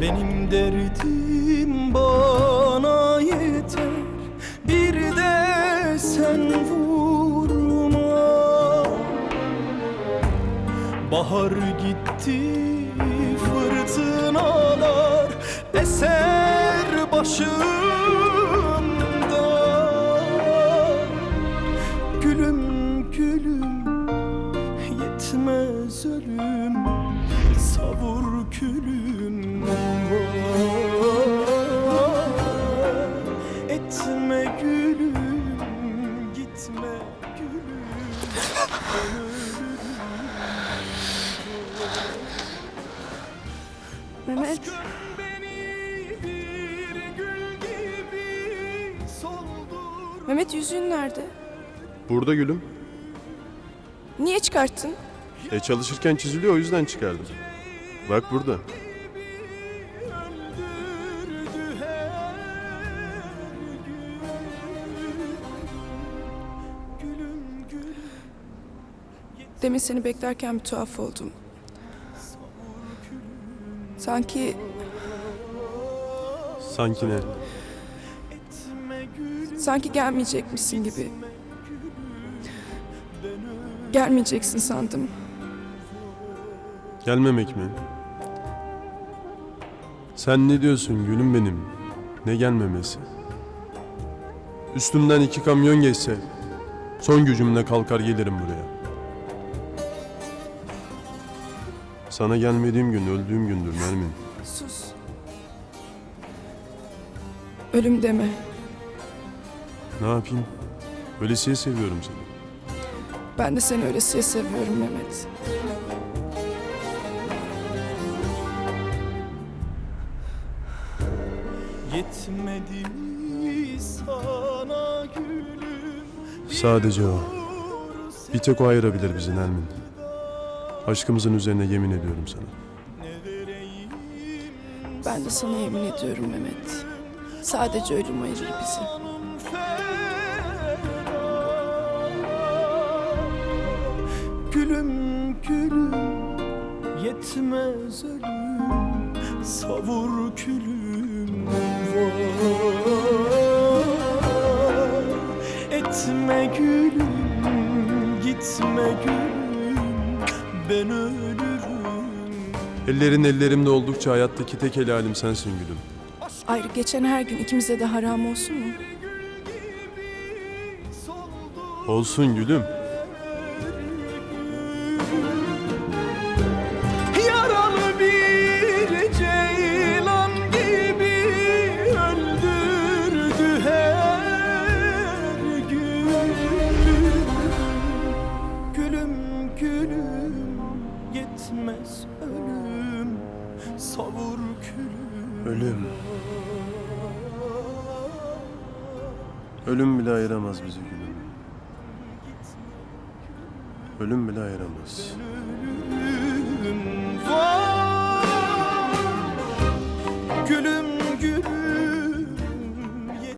Benim derdim bana yeter. Bir de sen vurma Bahar gitti fırtınalar eser başımda Gülüm gülüm yetmez ölüm. Savur külüm Mehmet, Beni bir gül gibi soldur Mehmet yüzüğün nerede? Burada gülüm. Niye çıkarttın? E çalışırken çiziliyor o yüzden çıkardım. Bak burada. Demin seni beklerken bir tuhaf oldum. Sanki Sanki ne? sanki gelmeyecekmişsin gibi. Gelmeyeceksin sandım. Gelmemek mi? Sen ne diyorsun gülüm benim? Ne gelmemesi? Üstümden iki kamyon geçse son gücümle kalkar gelirim buraya. Sana gelmediğim gün öldüğüm gündür Nermin. Sus. Ölüm deme. Ne yapayım? Öylesiye seviyorum seni. Ben de seni öylesiye seviyorum Mehmet. Yetmedi mi sana gülüm Sadece o. Bir tek o ayırabilir bizi Nermin. Aşkımızın üzerine yemin ediyorum sana. Ben de sana yemin ediyorum Mehmet. Sadece ölüm ayırır bizi. Gülüm gülüm yetmez ölüm savur külüm var Etme gülüm gitme gülüm ben ölürüm Ellerin ellerimde oldukça hayattaki tek helalim sensin gülüm. Ayrı geçen her gün ikimize de haram olsun mu? Olsun gülüm. Ölüm. Ölüm bile ayıramaz bizi gülüm. Ölüm bile ayıramaz. Ölüm